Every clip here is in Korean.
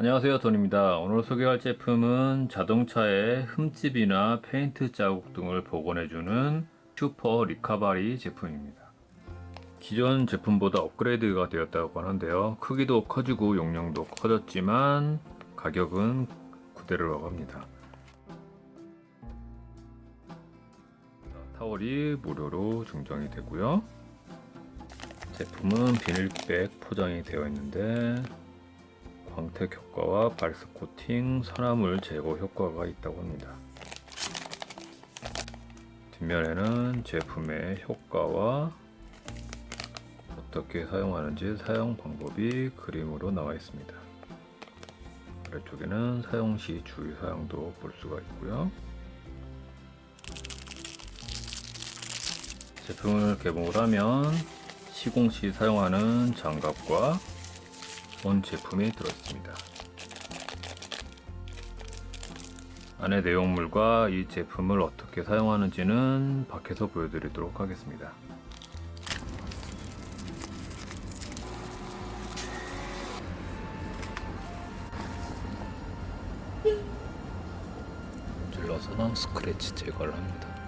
안녕하세요 돈입니다. 오늘 소개할 제품은 자동차의 흠집이나 페인트 자국 등을 복원해주는 슈퍼 리카바리 제품입니다. 기존 제품보다 업그레이드가 되었다고 하는데요. 크기도 커지고 용량도 커졌지만 가격은 그대로라고 합니다. 타월이 무료로 증정이 되고요. 제품은 비닐백 포장이 되어 있는데 광택 효과와 발스 코팅, 산화물 제거 효과가 있다고 합니다. 뒷면에는 제품의 효과와 어떻게 사용하는지 사용 방법이 그림으로 나와 있습니다. 아래쪽에는 사용 시 주의 사항도 볼 수가 있고요. 제품을 개봉을 하면 시공 시 사용하는 장갑과 온 제품이 들어있습니다. 안에 내용물과 이 제품을 어떻게 사용하는지는 밖에서 보여드리도록 하겠습니다. 질러서 스크래치 제거를 합니다.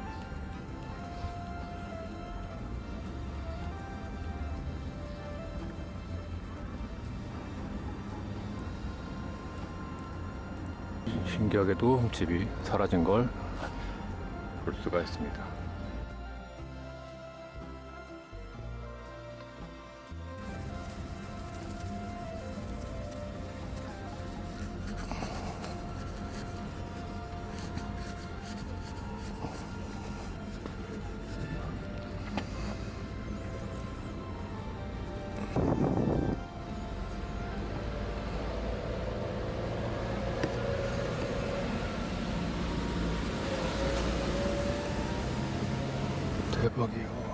신기하게도 흠집이 사라진 걸 볼 수가 있습니다. 대박이요.